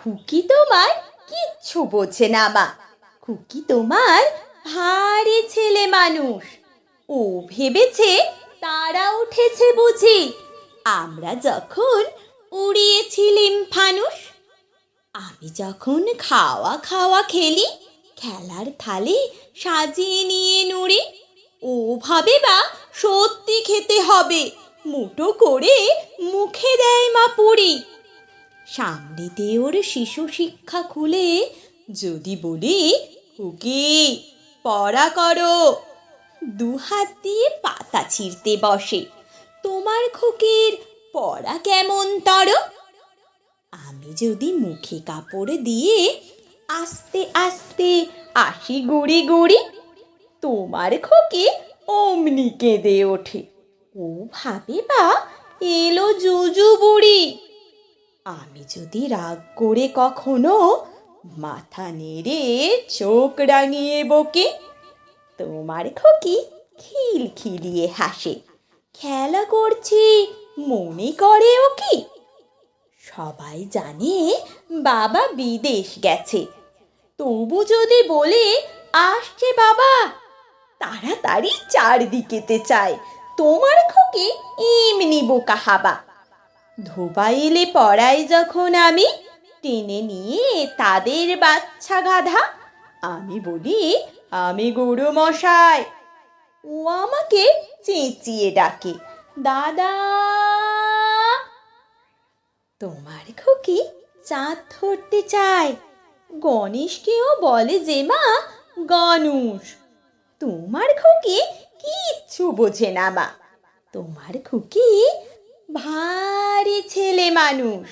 খুকি তোমার কিচ্ছু বোঝে না মা। খুকি তোমার ভারী ছেলে মানুষ। ও ভেবেছে তারা উঠেছে বুঝি। আমরা যখন উড়িয়েছিলিম ফানুস আমি যখন খাওয়া খাওয়া খেলি, খেলার থালে সাজিয়ে নিয়ে নুড়ি ও ভাবে বা সত্যি খেতে হবে মুটো করে মুখে দেয় মা পুরি। সামনেতে ওর শিশু শিক্ষা খুলে, যদি বলি, হুকি, পড়া করো। দু হাত দিয়ে পাতা ছিঁড়তে বসে, তোমার খুকির পড়া কেমন তর? আমি যদি মুখে কাপড় দিয়ে আস্তে আস্তে আসি গুড়ি গুড়ি, তোমার খোকে অমনি কেঁদে ওঠে। ও ভাবে বা এলো জুজু বুড়ি। আমি যদি রাগ করে কখনো মাথা নেড়ে চোখ রাঙিয়ে বকে, তোমার খোকি খিল খিলিয়ে হাসে, খেলা করছি মনে করে ও কি? সবাই জানে বাবা বিদেশ গেছে, তবু যদি বলে আসছে বাবা, তাড়াতাড়ি চারদিকেতে চায়, তোমার খোকে এমনি বোকা হাবা। ধোবা এলে পড়াই যখন আমি, টেনে নিয়ে তাদের বাচ্চা গাধা। আমি বলি, আমি গরু মশাই। ও আমাকে চেঁচিয়ে ডাকে, দাদা! তোমার খুকি চাঁদ ধরতে চায়। গণেশকেও বলে যে মা গণুষ তোমার খুকি কিচ্ছু বোঝে না মা। তোমার খুকি ভারী ছেলে মানুষ।